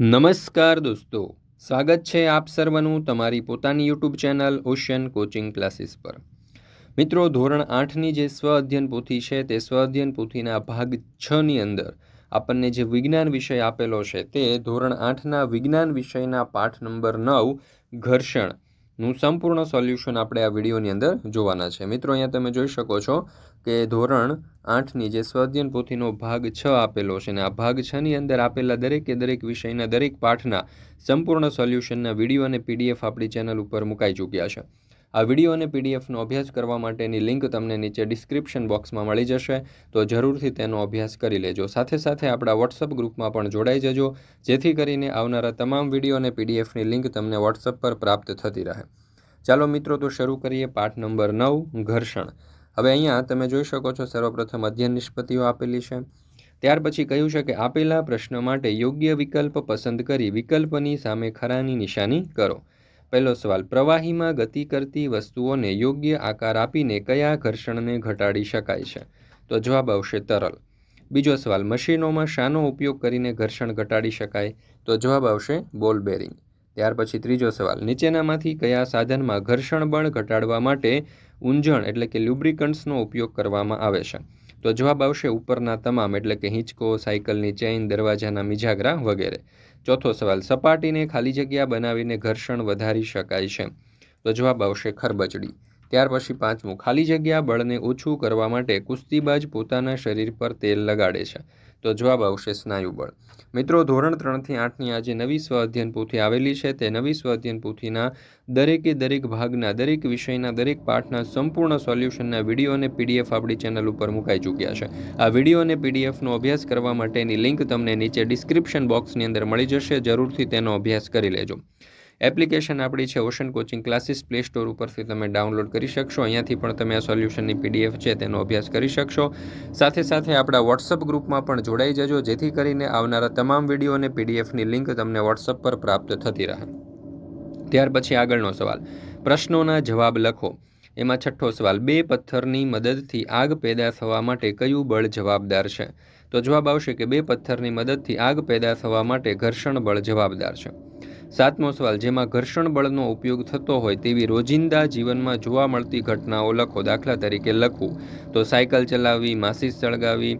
નમસ્કાર દોસ્તો, સ્વાગત છે આપ સર્વનું તમારી પોતાની YouTube channel ocean coaching classes પર. મિત્રો, ધોરણ આઠની જે સ્વ અધ્યયન પોથી છે, તે સ્વ અધ્યયન પોથીના ભાગ છની અંદર આપણને જે વિજ્ઞાન વિષય આપેલો છે તે ધોરણ આઠના વિજ્ઞાન વિષયના પાઠ નંબર નવ, ઘર્ષણ. નું સંપૂર્ણ સોલ્યુશન આપણે આ વિડીયોની અંદર જોવાના છે. મિત્રો, અહીંયા તમે જોઈ શકો છો કે ધોરણ આઠની જે સ્વાધ્યન પોથીનો ભાગ છ આપેલો છે અને આ ભાગ છની અંદર આપેલા દરેકે દરેક વિષયના દરેક પાઠના સંપૂર્ણ સોલ્યુશનના વીડિયો અને પીડીએફ આપણી ચેનલ ઉપર મુકાઈ ચૂક્યા છે. આ વીડિયો અને પીડીએફનો અભ્યાસ કરવા માટેની લિંક તમને નીચે ડિસ્ક્રિપ્શન બોક્સમાં મળી જશે. તો જરૂરથી તેનો અભ્યાસ કરી લેજો. સાથે સાથે આપણા વોટ્સઅપ ગ્રુપમાં પણ જોડાઈ જજો, જેથી કરીને આવનારા તમામ વીડિયો અને પીડીએફની લિંક તમને વોટ્સઅપ પર પ્રાપ્ત થતી રહે. ચાલો મિત્રો, તો શરૂ કરીએ પાઠ નંબર નવ, ઘર્ષણ. હવે અહીંયા તમે જોઈ શકો છો, સર્વપ્રથમ અધ્યયન નિષ્પત્તિઓ આપેલી છે. ત્યાર પછી કહ્યું છે કે આપેલા પ્રશ્ન માટે યોગ્ય વિકલ્પ પસંદ કરી વિકલ્પની સામે ખરાની નિશાની કરો. પહેલો સવાલ, પ્રવાહીમાં ગતિ કરતી વસ્તુઓને યોગ્ય આકાર આપીને કયા ઘર્ષણને ઘટાડી શકાય છે? તો જવાબ આવશે તરલ. બીજો સવાલ, મશીનોમાં શાનો ઉપયોગ કરીને ઘર્ષણ ઘટાડી શકાય? તો જવાબ આવશે બોલ બેરિંગ. ત્યાર પછી ત્રીજો સવાલ, નીચેનામાંથી કયા સાધનમાં ઘર્ષણ બળ ઘટાડવા માટે ઊંજણ એટલે કે લ્યુબ્રિકન્ટ્સનો ઉપયોગ કરવામાં આવે છે? તો જવાબ આવશે ઉપરના તમામ, એટલે કે હિંચકો, સાયકલની ચેઇન, દરવાજાના મિજાગરા વગેરે. ચોથો સવાલ, સપાટીને ખાલી જગ્યા બનાવીને ઘર્ષણ વધારી શકાય છે. તો જવાબ આવશે ખરબચડી. ત્યાર પછી પાંચમું, ખાલી જગ્યા બળને ઓછું કરવા માટે કુસ્તીબાજ પોતાના શરીર પર તેલ લગાડે છે. તો જવાબ આવશે સ્નાયુબળ મિત્રો, ધોરણ ત્રણથી આઠની આજે નવી સ્વ અધ્યયન પોથી આવેલી છે. તે નવી સ્વ અધ્યયન પોથીના દરેકે દરેક ભાગના, દરેક વિષયના, દરેક પાઠના સંપૂર્ણ સોલ્યુશનના વીડિયો અને પીડીએફ આપણી ચેનલ ઉપર મુકાઈ ચૂક્યા છે. આ વીડિયો અને પીડીએફનો અભ્યાસ કરવા માટેની લિંક તમને નીચે ડિસ્ક્રિપ્શન બોક્સની અંદર મળી જશે. જરૂરથી તેનો અભ્યાસ કરી લેજો. એપ્લિકેશન આપણી છે ocean coaching classes play store ઉપરથી તમે ડાઉનલોડ કરી શકશો. અહીંયાથી પણ તમે આ સોલ્યુશનની પીડીએફ છે તેનો અભ્યાસ કરી શકશો. સાથે સાથે આપણા વોટ્સઅપ ગ્રુપમાં પણ જોડાઈ જજો, જેથી કરીને આવનારા તમામ વીડિયો અને પીડીએફની લિંક તમને વોટ્સઅપ પર પ્રાપ્ત થતી રહે. ત્યાર પછી આગળનો સવાલ. પ્રશ્નોના જવાબ લખો. એમાં છઠ્ઠો સવાલ, બે પથ્થરની મદદથી આગ પેદા થવા માટે કયું બળ જવાબદાર છે? તો જવાબ આવશે કે બે પથ્થરની મદદથી આગ પેદા થવા માટે ઘર્ષણ બળ જવાબદાર છે. સાતમો સવાલ, જેમાં ઘર્ષણ બળનો ઉપયોગ થતો હોય તેવી રોજિંદા જીવનમાં જોવા મળતી ઘટનાઓ લખો, દાખલા તરીકે લખવું. તો સાયકલ ચલાવવી, માસીસ સળગાવી,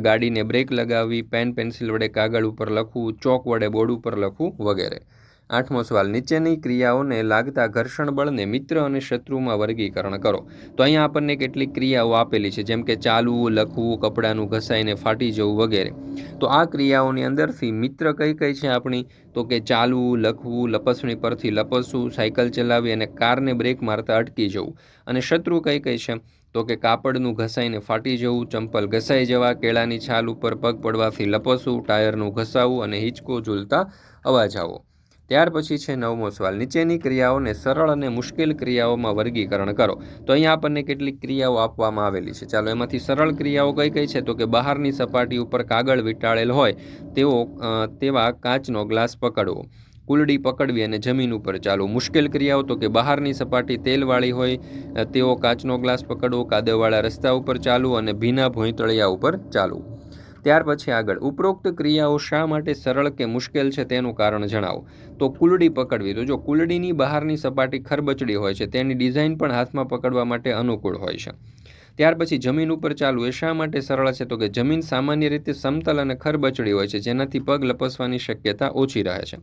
ગાડીને બ્રેક લગાવવી, પેન, પેન્સિલ વડે કાગળ ઉપર લખવું, ચોક વડે બોર્ડ ઉપર લખવું વગેરે. આઠમો સવાલ, નીચેની ક્રિયાઓને લાગતા ઘર્ષણ બળને મિત્ર અને શત્રુમાં વર્ગીકરણ કરો. તો અહીંયા આપણને કેટલીક ક્રિયાઓ આપેલી છે, જેમ કે ચાલવું, લખવું, કપડાનું ઘસાઈને ફાટી જવું વગેરે. તો આ ક્રિયાઓની અંદરથી મિત્ર કઈ કઈ છે આપણી? તો કે ચાલવું, લખવું, લપસણી પરથી લપસવું, સાયકલ ચલાવી અને કારને બ્રેક મારતા અટકી જવું. અને શત્રુ કઈ કઈ છે? તો કે કાપડનું ઘસાઈને ફાટી જવું, ચંપલ ઘસાઈ જવા, કેળાની છાલ ઉપર પગ પડવાથી લપસવું, ટાયરનું ઘસાવું અને હિંચકો ઝૂલતા અવાજ આવો ત્યાર પછી છે નવમો સવાલ. નીચેની ક્રિયાઓને સરળ અને મુશ્કેલ ક્રિયાઓમાં વર્ગીકરણ કરો. તો અહીંયા આપણને કેટલીક ક્રિયાઓ આપવામાં આવેલી છે. ચાલો, એમાંથી સરળ ક્રિયાઓ કઈ કઈ છે? તો કે બહારની સપાટી ઉપર કાગળ વીંટાળેલ હોય તેવો તેવા કાચનો ગ્લાસ પકડવો. કુલડી પકડવી અને જમીન ઉપર ચાલવું. મુશ્કેલ ક્રિયાઓ તો કે બહારની સપાટી તેલવાળી હોય તેવો કાચનો ગ્લાસ પકડવો, કાદવવાળા રસ્તા ઉપર ચાલવું અને ભીના ભોંયતળિયા ઉપર ચાલવું. ત્યાર પછી આગળ, ઉપરોક્ત ક્રિયાઓ શા માટે સરળ કે મુશ્કેલ છે તેનું કારણ જણાવો. તો કુલડી પકડવી, તો જો કુલડીની બહારની સપાટી ખરબચડી હોય છે, તેની ડિઝાઇન પણ હાથમાં પકડવા માટે અનુકૂળ હોય છે. ત્યાર પછી જમીન ઉપર ચાલવું, એ શા માટે સરળ છે? તો કે જમીન સામાન્ય રીતે સમતલ અને ખરબચડી હોય છે, જેનાથી પગ લપસવાની શક્યતા ઓછી રહે છે.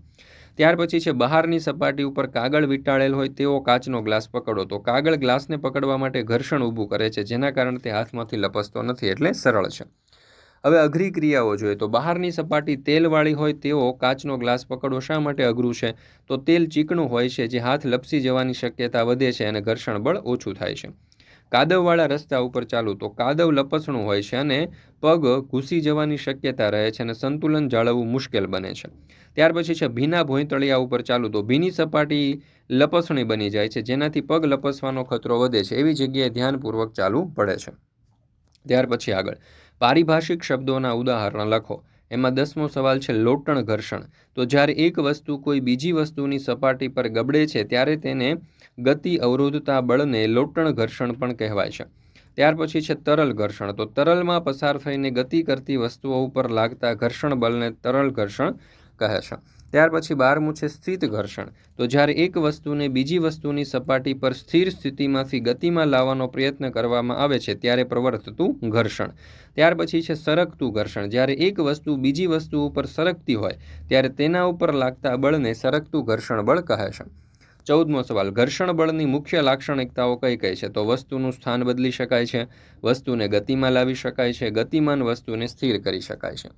ત્યાર પછી છે, બહારની સપાટી ઉપર કાગળ વીંટાળેલ હોય તેવો કાચનો ગ્લાસ પકડો. તો કાગળ ગ્લાસને પકડવા માટે ઘર્ષણ ઊભું કરે છે, જેના કારણે તે હાથમાંથી લપસતો નથી, એટલે સરળ છે. હવે અઘરી ક્રિયાઓ જોઈએ તો બહારની સપાટી તેલવાળી હોય તેવો કાચનો ગ્લાસ પકડવો શા માટે અઘરું છે? તો તેલ ચીકણું હોય છે, જે હાથ લપસી જવાની શક્યતા વધે છે અને ઘર્ષણ બળ ઓછું થાય છે. કાદવવાળા રસ્તા ઉપર ચાલુ તો કાદવ લપસણું હોય છે અને પગ ઘૂસી જવાની શક્યતા રહે છે અને સંતુલન જાળવવું મુશ્કેલ બને છે. ત્યાર પછી છે ભીના ભોંયતળિયા ઉપર ચાલુ તો ભીની સપાટી લપસણી બની જાય છે, જેનાથી પગ લપસવાનો ખતરો વધે છે, એવી જગ્યાએ ધ્યાનપૂર્વક ચાલવું પડે છે. ત્યાર પછી આગળ. પારિભાષિક શબ્દોના ઉદાહરણ લખો. એમાં દસમો સવાલ છે લોટણ ઘર્ષણ. તો જ્યારે એક વસ્તુ કોઈ બીજી વસ્તુની સપાટી પર ગબડે છે, ત્યારે તેને ગતિ અવરોધતા બળને લોટણ ઘર્ષણ પણ કહેવાય છે. ત્યાર પછી છે તરલ ઘર્ષણ. તો તરલમાં પસાર થઈને ગતિ કરતી વસ્તુઓ ઉપર લાગતા ઘર્ષણ બળને તરલ ઘર્ષણ કહે છે. ત્યાર પછી બારમું છે સ્થિત ઘર્ષણ. તો જ્યારે એક વસ્તુને બીજી વસ્તુની સપાટી પર સ્થિર સ્થિતિમાંથી ગતિમાં લાવવાનો પ્રયત્ન કરવામાં આવે છે, ત્યારે પ્રવર્તતું ઘર્ષણ. ત્યાર પછી છે સરકતું ઘર્ષણ. જ્યારે એક વસ્તુ બીજી વસ્તુ ઉપર સરકતી હોય, ત્યારે તેના ઉપર લાગતા બળને સરકતું ઘર્ષણ બળ કહે છે. ચૌદમો સવાલ. ઘર્ષણ બળની મુખ્ય લાક્ષણિકતાઓ કઈ કઈ છે? તો વસ્તુનું સ્થાન બદલી શકાય છે, વસ્તુને ગતિમાં લાવી શકાય છે, ગતિમાન વસ્તુને સ્થિર કરી શકાય છે.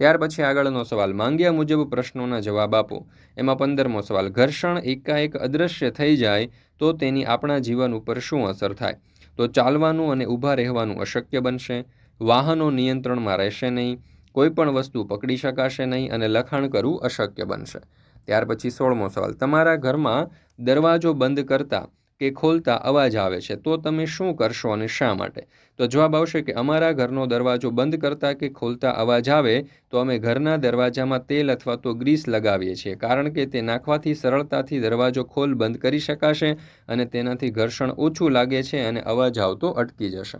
ત્યાર પછી આગળનો સવાલ, માંગ્યા મુજબ પ્રશ્નોના જવાબ આપો. એમાં પંદરમો સવાલ, ઘર્ષણ એકાએક અદૃશ્ય થઈ જાય તો તેની આપણા જીવન ઉપર શું અસર થાય? તો ચાલવાનું અને ઊભા રહેવાનું અશક્ય બનશે, વાહનો નિયંત્રણમાં રહેશે નહીં કોઈ પણ વસ્તુ પકડી શકાશે નહીં અને લખાણ કરવું અશક્ય બનશે. ત્યાર પછી સોળમો સવાલ, તમારા ઘરમાં દરવાજો બંધ કરતા કે ખોલતા અવાજ આવે છે, તો તમે શું કરશો અને શા માટે? તો જવાબ આવશે કે અમારા ઘરનો દરવાજો બંધ કરતા કે ખોલતા અવાજ આવે, તો અમે ઘરના દરવાજામાં તેલ અથવા તો ગ્રીસ લગાવીએ છીએ, કારણ કે તે નાખવાથી સરળતાથી દરવાજો ખોલ બંધ કરી શકાશે અને તેનાથી ઘર્ષણ ઓછું લાગે છે અને અવાજ આવતો અટકી જશે.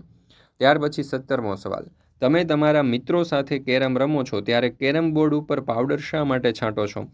ત્યાર પછી સત્તરમો સવાલ. તમે તમારા મિત્રો સાથે કેરમ રમો છો, ત્યારે કેરમ બોર્ડ ઉપર પાવડર શા માટે છાંટો છો?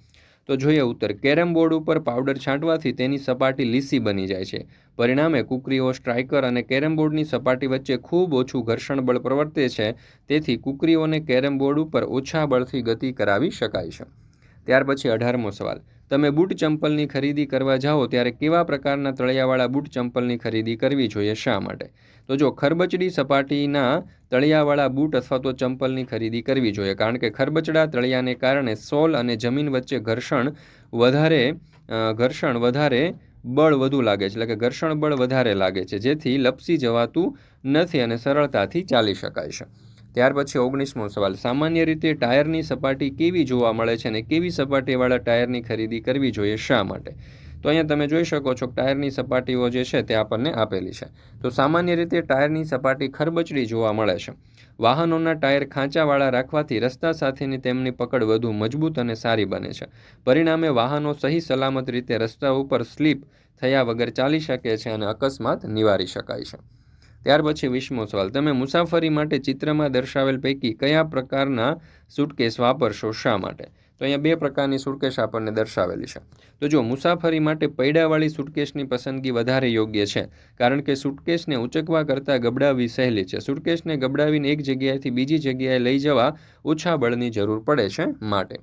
તો જોઈએ ઉત્તર. કેરમ બોર્ડ ઉપર પાવડર છાંટવાથી તેની સપાટી લીસી બની જાય છે. પરિણામે કુકરીઓ સ્ટ્રાઇકર અને કેરમ બોર્ડની સપાટી વચ્ચે ખૂબ ઓછું ઘર્ષણ બળ પ્રવર્તે છે. તેથી કુકરીઓને કેરમ બોર્ડ ઉપર ઓછા બળથી ગતિ કરાવી શકાય છે. ત્યાર પછી અઢારમો સવાલ. તમે બૂટ ચંપલની ખરીદી કરવા જાઓ ત્યારે કેવા પ્રકારના તળિયાવાળા બૂટ ચંપલની ખરીદી કરવી જોઈએ, શા માટે? તો જો ખરબચડી સપાટીના તળિયાવાળા બૂટ અથવા તો ચંપલની ખરીદી કરવી જોઈએ, કારણ કે ખરબચડા તળિયાને કારણે સોલ અને જમીન વચ્ચે ઘર્ષણ વધારે ઘર્ષણ વધારે બળ વધુ લાગે છે. એટલે કે ઘર્ષણ બળ વધારે લાગે છે, જેથી લપસી જવાતું નથી અને સરળતાથી ચાલી શકાય છે. ત્યાર પછી ઓગણીસમો સવાલ. સામાન્ય રીતે ટાયરની સપાટી કેવી જોવા મળે છે અને કેવી સપાટીવાળા ટાયરની ખરીદી કરવી જોઈએ શા માટે? તો અહીંયા તમે જોઈ શકો છો ટાયરની સપાટીઓ જે છે તે આપણને આપેલી છે. તો સામાન્ય રીતે ટાયરની સપાટી ખરબચડી જોવા મળે છે. વાહનોના ટાયર ખાંચાવાળા રાખવાથી રસ્તા સાથેની તેમની પકડ વધુ મજબૂત અને સારી બને છે. પરિણામે વાહનો સહી સલામત રીતે રસ્તા ઉપર સ્લીપ થયા વગર ચાલી શકે છે અને અકસ્માત નિવારી શકાય છે. ત્યાર પછી વીસમો સવાલ, તમે મુસાફરી માટે ચિત્રમાં દર્શાવેલ પૈકી કયા પ્રકારના સુટકેસ વાપરશો શા માટે? તો અહીંયા બે પ્રકારની સુટકેસ આપણને દર્શાવેલી છે. તો જો મુસાફરી માટે પૈડાવાળી સુટકેસની પસંદગી વધારે યોગ્ય છે, કારણ કે સુટકેસને ઉચકવા કરતાં ગબડાવવી સહેલી છે. સુટકેસને ગબડાવીને એક જગ્યાએથી બીજી જગ્યાએ લઈ જવા ઓછા બળની જરૂર પડે છે માટે.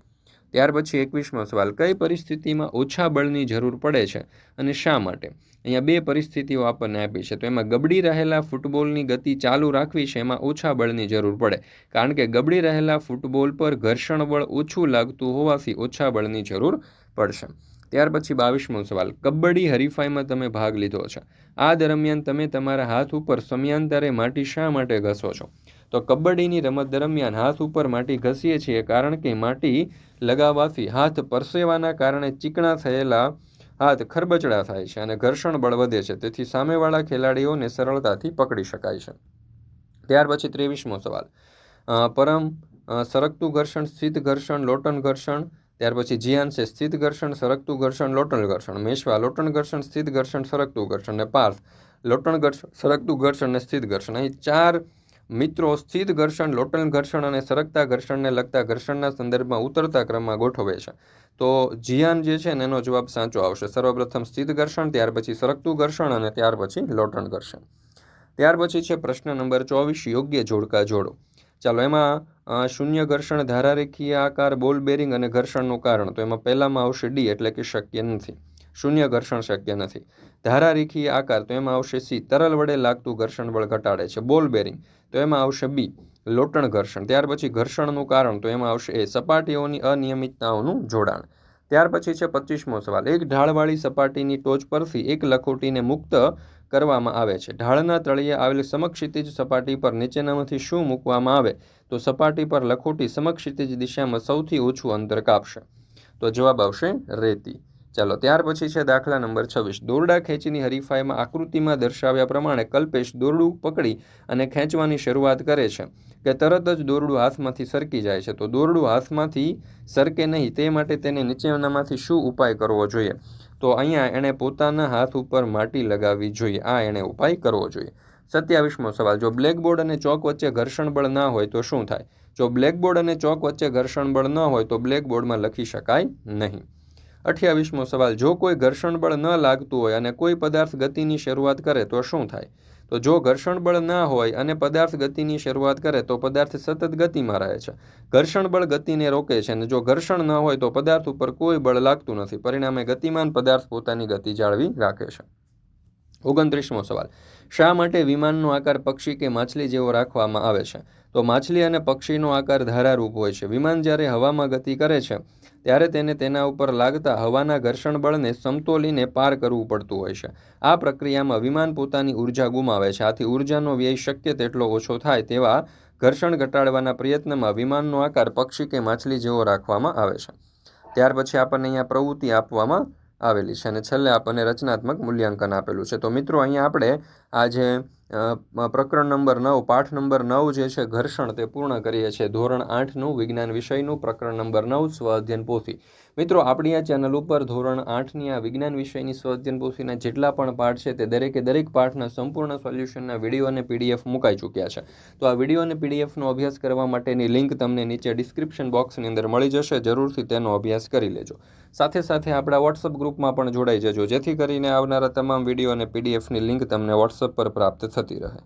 ત્યાર પછી એકવીસમો સવાલ, કઈ પરિસ્થિતિમાં ઓછા બળની જરૂર પડે છે અને શા માટે? અહીંયા બે પરિસ્થિતિઓ આપણને આપી છે. તો એમાં ગબડી રહેલા ફૂટબોલની ગતિ ચાલુ રાખવી છે, એમાં ઓછા બળની જરૂર પડે. કારણ કે ગબડી રહેલા ફૂટબોલ પર ઘર્ષણ બળ ઓછું લાગતું હોવાથી ઓછા બળની જરૂર પડશે. ત્યાર પછી બાવીસમો સવાલ, કબડ્ડી હરીફાઈમાં તમે ભાગ લીધો છે. આ દરમિયાન તમે તમારા હાથ ઉપર સમયાંતરે માટી શા માટે ઘસો છો? તો કબડ્ડીની રમત દરમિયાન હાથ ઉપર માટી ઘસીએ છીએ કારણ કે માટી લગાવવાથી હાથ પરસેવાના કારણે ચીકણા થયેલા હાથ ખરબચડા થાય છે અને ઘર્ષણ બળ વધે છે. તેથી સામેવાળા ખેલાડીઓને સરળતાથી પકડી શકાય છે. ત્યાર પછી ત્રેવીસમો સવાલ. પરમ સરકતું ઘર્ષણ, સ્થિત ઘર્ષણ, લોટન ઘર્ષણ? ત્યાર પછી જીયાન છે, સ્થિત ઘર્ષણ, સરકતું ઘર્ષણ, લોટન ઘર્ષણ. મેશવા, લોટન ઘર્ષણ, સ્થિત ઘર્ષણ, સરકતું ઘર્ષણ ને પાર્થ. લોટન ઘર્ષણ સરકતું ઘર્ષણ ને સ્થિત ઘર્ષણ. અહીં ચાર મિત્રો, સ્થિત ઘર્ષણ લોટન ઘર્ષણ અને સરકતા ઘર્ષણને લગતા ઘર્ષણના સંદર્ભમાં ઉતરતા ક્રમમાં ગોઠવે છે. તો જીયાન જે છે એનો જવાબ સાચો આવશે. સર્વપ્રથમ સ્થિત ઘર્ષણ, ત્યાર પછી સરકતું ઘર્ષણ અને ત્યાર પછી લોટન ઘર્ષણ. ત્યાર પછી છે પ્રશ્ન નંબર ચોવીસ, યોગ્ય જોડકા જોડો. ચાલો, એમાં શૂન્ય ઘર્ષણ ધારારેખીય આકાર, બોલ બેરિંગ અને ઘર્ષણનું કારણ. તો એમાં પહેલામાં આવશે ડી, એટલે કે શક્ય નથી. શૂન્ય ઘર્ષણ શક્ય નથી. ધારારેખીય આકાર, તો એમાં આવશે સી. તરલ વડે લાગતું ઘર્ષણ બળ ઘટાડે છે. બોલ બેરિંગ, તો એમાં આવશે બી. લોટણ ઘર્ષણ. ત્યાર પછી ઘર્ષણનું કારણ, તો એમાં આવશે એ. સપાટીઓની અનિયમિતતાઓનું જોડાણ. ત્યાર પછી છે પચીસમો સવાલ. એક ઢાળવાળી સપાટીની ટોચ પરથી એક લખોટીને મુક્ત કરવામાં આવે છે. ઢાળના તળિયે આવેલ સમક્ષિતિજ સપાટી પર નીચેનામાંથી શું મૂકવામાં આવે? તો સપાટી પર લખોટી સમક્ષિતિજ દિશામાં સૌથી ઓછું અંતર કાપશે. તો જવાબ આવશે રેતી. ચાલો, ત્યાર પછી છે દાખલા નંબર છવ્વીસ. દોરડા ખેંચીની હરીફાઈમાં આકૃતિમાં દર્શાવ્યા પ્રમાણે કલ્પેશ દોરડું પકડી અને ખેંચવાની શરૂઆત કરે છે કે તરત જ દોરડું હાથમાંથી સરકી જાય છે. તો દોરડું હાથમાંથી સરકે નહીં, તે માટે તેને નીચેનામાંથી શું ઉપાય કરવો જોઈએ? તો અહીંયા એણે પોતાના હાથ ઉપર માટી લગાવવી જોઈએ. આ એણે ઉપાય કરવો જોઈએ. સત્યાવીસમો સવાલ, જો બ્લેકબોર્ડ અને ચોક વચ્ચે ઘર્ષણ બળ ના હોય તો શું થાય? જો બ્લેકબોર્ડ અને ચોક વચ્ચે ઘર્ષણ બળ ન હોય તો બ્લેકબોર્ડમાં લખી શકાય નહીં. અઠ્યાવીસમો સવાલ, જો કોઈ ઘર્ષણ બળ ન લાગતું હોય અને કોઈ પદાર્થ ગતિની શરૂઆત કરે, તો શું થાય? તો જો ઘર્ષણ બળ ના હોય અને પદાર્થ ગતિની શરૂઆત કરે, તો પદાર્થ સતત ગતિમાં રહે છે. ઘર્ષણ બળ ગતિને રોકે છે અને જો ઘર્ષણ ન હોય, તો પદાર્થ ઉપર કોઈ બળ લાગતું નથી. પરિણામે ગતિમાન પદાર્થ પોતાની ગતિ જાળવી રાખે છે. ઓગણત્રીસમો સવાલ. શા માટે વિમાનનો આકાર પક્ષી કે માછલી જેવો રાખવામાં આવે છે? તો માછલી અને પક્ષીનો આકાર ધારારૂપ હોય છે. વિમાન જ્યારે હવામાં ગતિ કરે છે, ત્યારે તેને તેના ઉપર લાગતા હવાના ઘર્ષણ બળને સમતોલીને પાર કરવું પડતું હોય છે. આ પ્રક્રિયામાં વિમાન પોતાની ઊર્જા ગુમાવે છે. આથી ઉર્જાનો વ્યય શક્ય તેટલો ઓછો થાય તેવા ઘર્ષણ ઘટાડવાના પ્રયત્નમાં વિમાનનો આકાર પક્ષી કે માછલી જેવો રાખવામાં આવે છે. ત્યાર પછી આપણને અહીંયા પ્રવૃત્તિ આપવામાં આવેલી છે અને છેલ્લે આપણને રચનાત્મક મૂલ્યાંકન આપેલું છે. તો મિત્રો અહીંયા આપણે આ જે પ્રકરણ નંબર નવ, પાઠ નંબર નવ જે છે ઘર્ષણ તે પૂર્ણ કરીએ છીએ. ધોરણ આઠનું વિજ્ઞાન વિષયનું પ્રકરણ નંબર નવ સ્વ પોથી. મિત્રો, આપણી આ ચેનલ ઉપર ધોરણ આઠની આ વિજ્ઞાન વિષયની સ્વ અધ્યયન પોથીના જેટલા પણ પાઠ છે તે દરેકે દરેક પાઠના સંપૂર્ણ સોલ્યુશનના વીડિયો અને પીડીએફ મુકાઈ ચૂક્યા છે. તો આ વીડિયો અને પીડીએફનો અભ્યાસ કરવા માટેની લિંક તમને નીચે ડિસ્ક્રિપ્શન બોક્સની અંદર મળી જશે. જરૂરથી તેનો અભ્યાસ કરી લેજો. સાથે સાથે આપણા વોટ્સઅપ ગ્રુપમાં પણ જોડાઈ જજો. જેથી કરીને આવનારા તમામ વીડિયો અને પીડીએફની લિંક તમને વોટ્સઅપ પર પ્રાપ્ત થતી રહે